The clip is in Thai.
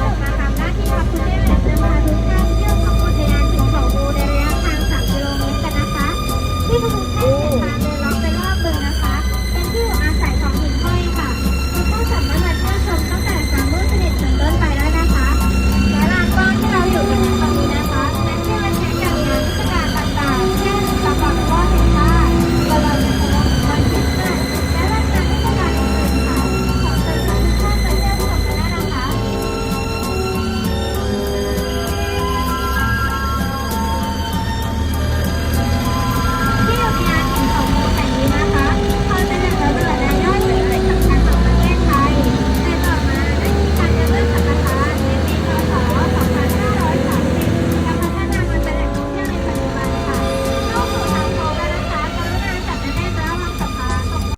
มาทำหน้าที่ครับคุณแม่